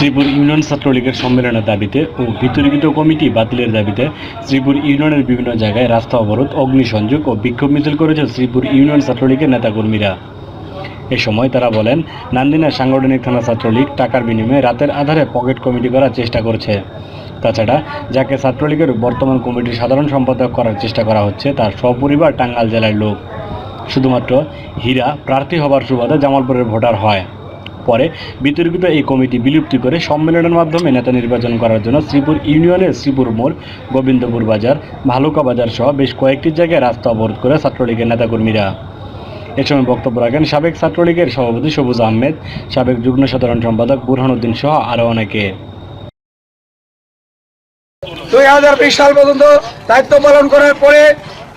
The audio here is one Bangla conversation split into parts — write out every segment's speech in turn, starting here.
শ্রীপুর ইউনিয়ন ছাত্রলীগের সম্মেলনের দাবিতে ও বিতর্কিত কমিটি বাতিলের দাবিতে শ্রীপুর ইউনিয়নের বিভিন্ন জায়গায় রাস্তা অবরোধ, অগ্নিসংযোগ ও বিক্ষোভ মিছিল করেছে শ্রীপুর ইউনিয়ন ছাত্রলীগের নেতাকর্মীরা। এ সময় তারা বলেন, নান্দিনা সাংগঠনিক থানা ছাত্রলীগ টাকার বিনিময়ে রাতের আধারে পকেট কমিটি করার চেষ্টা করছে। তাছাড়া, যাকে ছাত্রলীগের বর্তমান কমিটির সাধারণ সম্পাদক করার চেষ্টা করা হচ্ছে, তার সপরিবার টাঙ্গাল জেলার লোক। শুধুমাত্র হীরা প্রার্থী হবার সুবাদে জামালপুরের ভোটার হয়। পরে বিতর্কিত এই কমিটি বিলুপ্তি করে সম্মেলনের মাধ্যমে নেতা নির্বাচন করার জন্য শ্রীপুর ইউনিয়নের শ্রীপুর মোড়, গোবিন্দপুর বাজার, ভালুকা বাজার সহ বেশ কয়েকটি জায়গায় রাস্তা অবরোধ করে ছাত্রলীগের নেতাকর্মীরা। এ সময় বক্তব্য রাখেন সাবেক ছাত্রলীগের সভাপতি সবুজ আহমেদ, সাবেক যুগ্ম সাধারণ সম্পাদক বুরহানুদ্দিন সহ আরও অনেকে। দুই হাজার বিশ সাল পর্যন্ত দায়িত্ব পালন করার পরে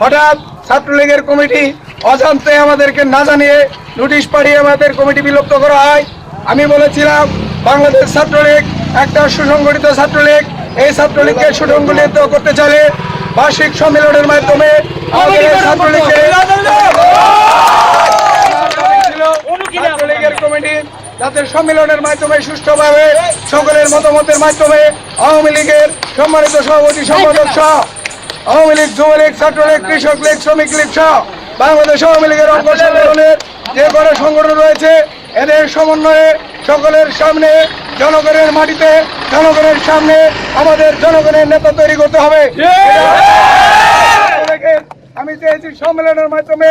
হঠাৎ ছাত্রলীগের কমিটি অজান্তে আমাদেরকে না জানিয়ে নোটিশ পাঠিয়ে আমাদের কমিটি বিলুপ্ত করা হয়। আমি বলেছিলাম বাংলাদেশ ছাত্রলীগ একটা সুসংগঠিত ছাত্রলীগ। এই ছাত্রলীগকে সুসংগঠিত করতে চাইলে বার্ষিক সম্মেলনের মাধ্যমে ছাত্রলীগের কমিটি যাতে সম্মেলনের মাধ্যমে সুষ্ঠুভাবে সকলের মতামতের মাধ্যমে আওয়ামী লীগের সম্মানিত সভাপতি সম্পাদক সহ আওয়ামী লীগ যুবলীগ ছাত্রলীগ কৃষক লীগ শ্রমিক লীগ সহ বাংলাদেশ আওয়ামী লীগের অঙ্গ সংগঠনের যে বড় সংগঠন রয়েছে এদের সমন্বয়ে সকলের সামনে জনগণের মাটিতে জনগণের সামনে আমাদের জনগণের নেতা তৈরি করতে হবে। আমি চেয়েছি সম্মেলনের মাধ্যমে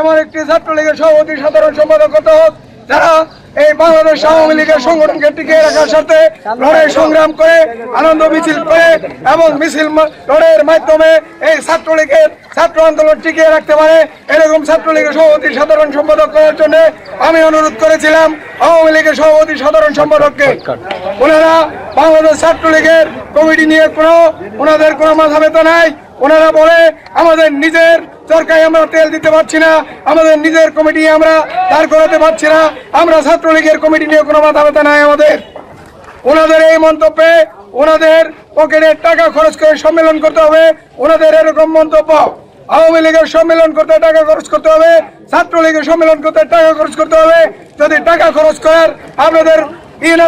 এমন একটি ছাত্রলীগের সভাপতি সাধারণ সম্পাদক হতে হোক যারা এই বাংলাদেশ আওয়ামী লীগের সংগঠনকে টিকিয়ে রাখার সাথে লড়াই সংগ্রাম করে আনন্দ মিছিল করে এবং মিছিল লড়াইয়ের মাধ্যমে এই ছাত্রলীগের ছাত্র আন্দোলন টিকিয়ে রাখতে পারে। এরকম ছাত্রলীগের সভাপতি, সাধারণ সম্পাদক করার জন্য আমি অনুরোধ করেছিলাম আওয়ামী লীগের সভাপতি, সাধারণ সম্পাদককে। ওনারা বাংলাদেশ ছাত্রলীগের কমিটি নিয়ে কোনো, ওনাদের কোনো মাথা ব্যথা নাই। ওনারা বলে, আমাদের নিজের সরকারে আমরা তেল দিতে পারছি না, আমাদের নিজের কমিটি আমরা দাঁড় করাতে পারছি না, আমরা ছাত্রলীগের কমিটি নিয়ে কোনো মাথা ব্যথা নাই আমাদের। ওনাদের এই মন্তব্যে ওনাদের পকেটের টাকা খরচ করে সম্মেলন করতে হবে, ওনাদের এরকম মন্তব্য। আওয়ামী লীগের সম্মেলন করতে টাকা খরচ করতে হবে, ছাত্রলীগের সম্মেলন করতে টাকা খরচ করতে হবে। যদি টাকা খরচ করার আপনাদের ই না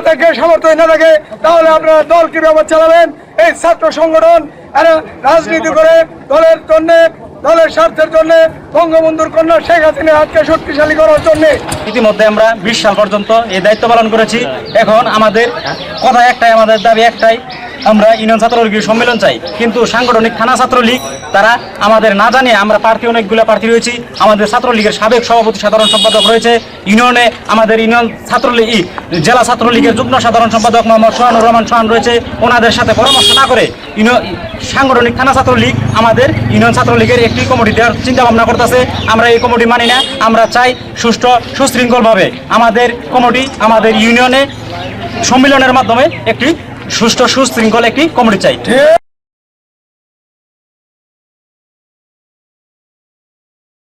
না থাকে তাহলে আপনারা দল কীভাবে চালাবেন? এই ছাত্র সংগঠন এরা রাজনীতি করে দলের জন্য, দলের স্বার্থের জন্য, বঙ্গবন্ধুর কন্যা শেখ হাসিনা হাতকে শক্তিশালী করার জন্য। ইতিমধ্যে আমরা বিশ সাল পর্যন্ত এই দায়িত্ব পালন করেছি। এখন আমাদের কথা একটাই, আমাদের দাবি একটাই আমরা ইউনিয়ন ছাত্রলীগের সম্মেলন চাই। কিন্তু সাংগঠনিক থানা ছাত্রলীগ, তারা আমাদের না জানে আমরা প্রার্থী অনেকগুলো প্রার্থী রয়েছি। আমাদের ছাত্রলীগের সাবেক সভাপতি সাধারণ সম্পাদক রয়েছে। ইউনিয়নে আমাদের ইউনিয়ন ছাত্রলীগ জেলা ছাত্রলীগের যুগ্ম সাধারণ সম্পাদক মোহাম্মদ সোহানুর রহমান সোহান রয়েছে। ওনাদের সাথে পরামর্শ না করে ইউনিয়ন সাংগঠনিক থানা ছাত্রলীগ আমাদের ইউনিয়ন ছাত্রলীগের একটি কমিটি দেওয়ার চিন্তা ভাবনা করতেছে। আমরা এই কমিটি মানি না। আমরা চাই সুষ্ঠু, সুশৃঙ্খলভাবে আমাদের কমিটি আমাদের ইউনিয়নে সম্মেলনের মাধ্যমে একটি সুষ্ঠু সুশৃঙ্খল একটি কমিটি চাই?